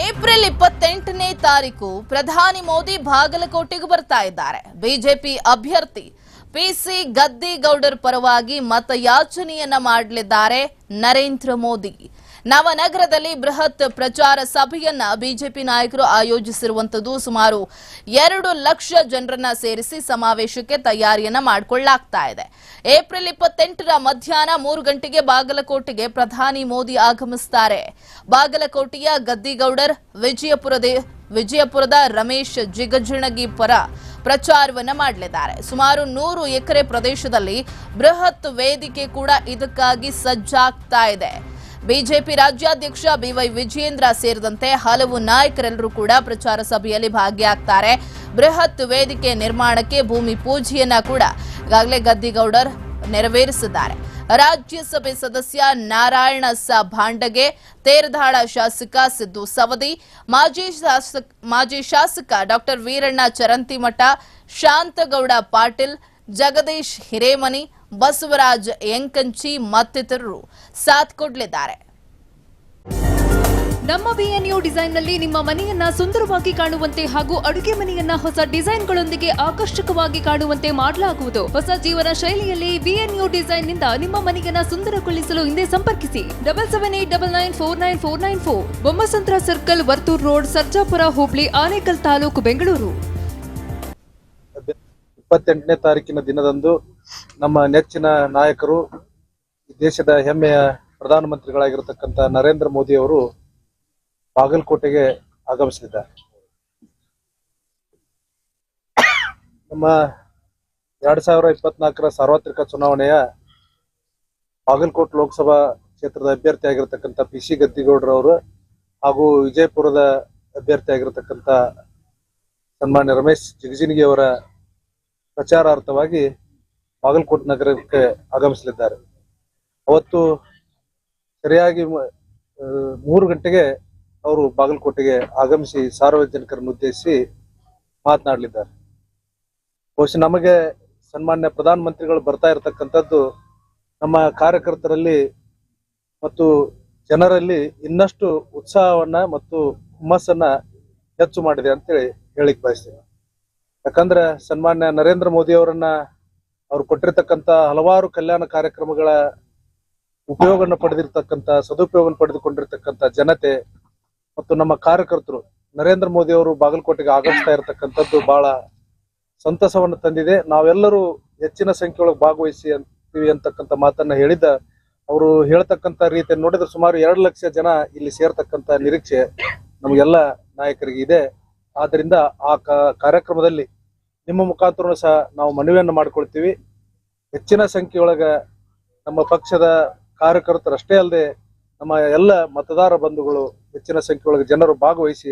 April ಇಪ್ಪತ್ತೆಂಟನೇ ತಾರೀಕು ಪ್ರಧಾನಿ ಮೋದಿ ಬಾಗಲಕೋಟೆಗೆ ಬರ್ತಾ ಇದ್ದಾರೆ. ಬಿಜೆಪಿ ಅಭ್ಯರ್ಥಿ ಪಿಸಿ ಗದ್ದಿಗೌಡರ್ ಪರವಾಗಿ ಮತಯಾಚನೆಯನ್ನ ಮಾಡಲಿದ್ದಾರೆ ನರೇಂದ್ರ ಮೋದಿ. ನವನಗರದಲ್ಲಿ ಬೃಹತ್ ಪ್ರಚಾರ ಸಭೆಯನ್ನ ಬಿಜೆಪಿ ನಾಯಕರು ಆಯೋಜಿಸಿರುವಂತದ್ದು ಸುಮಾರು ಎರಡು ಲಕ್ಷ ಜನರನ್ನ ಸೇರಿಸಿ ಸಮಾವೇಶಕ್ಕೆ ತಯಾರಿಯನ್ನ ಮಾಡಿಕೊಳ್ಳಲಾಗ್ತಾ ಇದೆ. ಏಪ್ರಿಲ್ ಇಪ್ಪತ್ತೆಂಟರ ಮಧ್ಯಾಹ್ನ ಮೂರು ಗಂಟೆಗೆ ಬಾಗಲಕೋಟೆಗೆ ಪ್ರಧಾನಿ ಮೋದಿ ಆಗಮಿಸುತ್ತಾರೆ ಬಾಗಲಕೋಟೆಯ ಗದ್ದಿಗೌಡರ್, ವಿಜಯಪುರದ ವಿಜಯಪುರದ ರಮೇಶ್ ಜಿಗಜಿಣಗಿ ಪರ ಪ್ರಚಾರವನ್ನ ಮಾಡಲಿದ್ದಾರೆ. ಸುಮಾರು ನೂರು ಎಕರೆ ಪ್ರದೇಶದಲ್ಲಿ ಬೃಹತ್ ವೇದಿಕೆ ಕೂಡ ಇದಕ್ಕಾಗಿ ಸಜ್ಜಾಗ್ತಾ ಇದೆ. ಬಿಜೆಪಿ ರಾಜ್ಯಾಧ್ಯಕ್ಷ ಬಿವೈ ವಿಜಯೇಂದ್ರ ಸೇರಿದಂತೆ ಹಲವು ನಾಯಕರೆಲ್ಲರೂ ಕೂಡ ಪ್ರಚಾರ ಸಭೆಯಲ್ಲಿ ಭಾಗಿಯಾಗ್ತಾರೆ. ಬೃಹತ್ ವೇದಿಕೆ ನಿರ್ಮಾಣಕ್ಕೆ ಭೂಮಿ ಪೂಜೆಯನ್ನ ಕೂಡ ಈಗಾಗಲೇ ಗದ್ದಿಗೌಡರ್ ನೆರವೇರಿಸಿದ್ದಾರೆ. ರಾಜ್ಯಸಭೆ ಸದಸ್ಯ ನಾರಾಯಣ ಸ. ಭಾಂಡಗೆ ತೇರದಾಳ ಶಾಸಕ ಸಿದ್ದು ಸವದಿ, ಮಾಜಿ ಶಾಸಕ ಮಾಜಿ ಶಾಸಕ ಡಾಕ್ಟರ್ ವೀರಣ್ಣ ಚರಂತಿಮಠ, ಶಾಂತಗೌಡ ಪಾಟೀಲ್ ಜಗದೀಶ್ ಹಿರೇಮನಿ, ಬಸವರಾಜ್ ಎಂಕಂಚಿ ಮತ್ತಿತರರು ಸಾಥ್ ಕೊಡಲಿದ್ದಾರೆ. ನಮ್ಮ ಬಿಎನ್ಯು ಡಿಸೈನ್ನಲ್ಲಿ ನಿಮ್ಮ ಮನೆಯನ್ನ ಸುಂದರವಾಗಿ ಕಾಣುವಂತೆ ಹಾಗೂ ಅಡುಗೆ ಮನೆಯನ್ನ ಹೊಸ ಡಿಸೈನ್ಗಳೊಂದಿಗೆ ಆಕರ್ಷಕವಾಗಿ ಕಾಣುವಂತೆ ಮಾಡಲಾಗುವುದು. ಹೊಸ ಜೀವನ ಶೈಲಿಯಲ್ಲಿ ಬಿಎನ್ಯು ಡಿಸೈನ್ನಿಂದ ನಿಮ್ಮ ಮನೆಯನ್ನ ಸುಂದರಗೊಳಿಸಲು ಹಿಂದೆ ಸಂಪರ್ಕಿಸಿ. Double seven eight double nine four nine four nine four. Bommasandra circle, Varthur road, Sarjapura, Hubli, Anekal taluk, Bengaluru. ಇಪ್ಪತ್ತೆಂಟನೇ ತಾರೀಕಿನ ದಿನದಂದು ನಮ್ಮ ನೆಚ್ಚಿನ ನಾಯಕರು ದೇಶದ ಹೆಮ್ಮೆಯ ಪ್ರಧಾನಮಂತ್ರಿಗಳಾಗಿರತಕ್ಕಂತ ನರೇಂದ್ರ ಮೋದಿ ಅವರು ಬಾಗಲಕೋಟೆಗೆ ಆಗಮಿಸಲಿದ್ದಾರೆ. ನಮ್ಮ ಎರಡ್ ಸಾವಿರ ಇಪ್ಪತ್ನಾಲ್ಕರ ಸಾರ್ವತ್ರಿಕ ಚುನಾವಣೆಯ ಬಾಗಲಕೋಟ್ ಲೋಕಸಭಾ ಕ್ಷೇತ್ರದ ಅಭ್ಯರ್ಥಿ ಆಗಿರತಕ್ಕಂತ ಪಿ ಸಿ ಗದ್ದಿಗೌಡರವರು ಹಾಗೂ ವಿಜಯಪುರದ ಅಭ್ಯರ್ಥಿ ಆಗಿರತಕ್ಕಂತ ಸನ್ಮಾನ್ಯ ರಮೇಶ್ ಜಿಗಜಿನಗಿ ಅವರ ಪ್ರಚಾರಾರ್ಥವಾಗಿ ಬಾಗಲಕೋಟೆ ನಗರಕ್ಕೆ ಆಗಮಿಸಲಿದ್ದಾರೆ. ಅವತ್ತು ಸರಿಯಾಗಿ ಮೂರು ಗಂಟೆಗೆ ಅವರು ಬಾಗಲಕೋಟೆಗೆ ಆಗಮಿಸಿ ಸಾರ್ವಜನಿಕರನ್ನು ಉದ್ದೇಶಿಸಿ ಮಾತನಾಡಲಿದ್ದಾರೆ. ಬಹುಶಃ ನಮಗೆ ಸನ್ಮಾನ್ಯ ಪ್ರಧಾನ ಮಂತ್ರಿಗಳು ಬರ್ತಾ ಇರತಕ್ಕಂಥದ್ದು ನಮ್ಮ ಕಾರ್ಯಕರ್ತರಲ್ಲಿ ಮತ್ತು ಜನರಲ್ಲಿ ಇನ್ನಷ್ಟು ಉತ್ಸಾಹವನ್ನ ಮತ್ತು ಹುಮ್ಮಸ್ಸನ್ನ ಹೆಚ್ಚು ಮಾಡಿದೆ ಅಂತೇಳಿ ಹೇಳಿಕ್ ಬಯಸ್ತೀನಿ. ಯಾಕಂದ್ರೆ ಸನ್ಮಾನ್ಯ ನರೇಂದ್ರ ಮೋದಿ ಅವರನ್ನ ಅವ್ರು ಕೊಟ್ಟಿರ್ತಕ್ಕಂತ ಹಲವಾರು ಕಲ್ಯಾಣ ಕಾರ್ಯಕ್ರಮಗಳ ಉಪಯೋಗವನ್ನು ಪಡೆದಿರ್ತಕ್ಕಂತ ಸದುಪಯೋಗ ಪಡೆದುಕೊಂಡಿರ್ತಕ್ಕಂತ ಜನತೆ ಮತ್ತು ನಮ್ಮ ಕಾರ್ಯಕರ್ತರು ನರೇಂದ್ರ ಮೋದಿ ಅವರು ಬಾಗಲಕೋಟೆಗೆ ಆಗಮಿಸ್ತಾ ಇರತಕ್ಕಂಥದ್ದು ಬಹಳ ಸಂತಸವನ್ನು ತಂದಿದೆ. ನಾವೆಲ್ಲರೂ ಹೆಚ್ಚಿನ ಸಂಖ್ಯೆಯೊಳಗೆ ಭಾಗವಹಿಸಿ ಅಂತೀವಿ ಅಂತಕ್ಕಂಥ ಮಾತನ್ನ ಹೇಳಿದ್ದ. ಅವರು ಹೇಳ್ತಕ್ಕಂತ ರೀತಿಯನ್ನು ನೋಡಿದ್ರೆ ಸುಮಾರು ಎರಡು ಲಕ್ಷ ಜನ ಇಲ್ಲಿ ಸೇರ್ತಕ್ಕಂತ ನಿರೀಕ್ಷೆ ನಮಗೆಲ್ಲ ನಾಯಕರಿಗೆ ಇದೆ. ಆದ್ರಿಂದ ಆ ಕಾರ್ಯಕ್ರಮದಲ್ಲಿ ನಿಮ್ಮ ಮುಖಾಂತರ ಸಹ ನಾವು ಮನವಿಯನ್ನು ಮಾಡ್ಕೊಳ್ತೀವಿ. ಹೆಚ್ಚಿನ ಸಂಖ್ಯೆಯೊಳಗ ನಮ್ಮ ಪಕ್ಷದ ಕಾರ್ಯಕರ್ತರು ಅಷ್ಟೇ ಅಲ್ಲದೆ ನಮ್ಮ ಎಲ್ಲ ಮತದಾರ ಬಂಧುಗಳು ಹೆಚ್ಚಿನ ಸಂಖ್ಯೆಯೊಳಗೆ ಜನರು ಭಾಗವಹಿಸಿ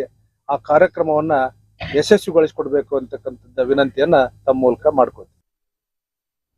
ಆ ಕಾರ್ಯಕ್ರಮವನ್ನ ಯಶಸ್ವಿಗೊಳಿಸಿಕೊಡ್ಬೇಕು ಅಂತಕ್ಕಂಥದ್ದು ವಿನಂತಿಯನ್ನ ತಮ್ಮ ಮೂಲಕ ಮಾಡ್ಕೊಳ್ತೀವಿ.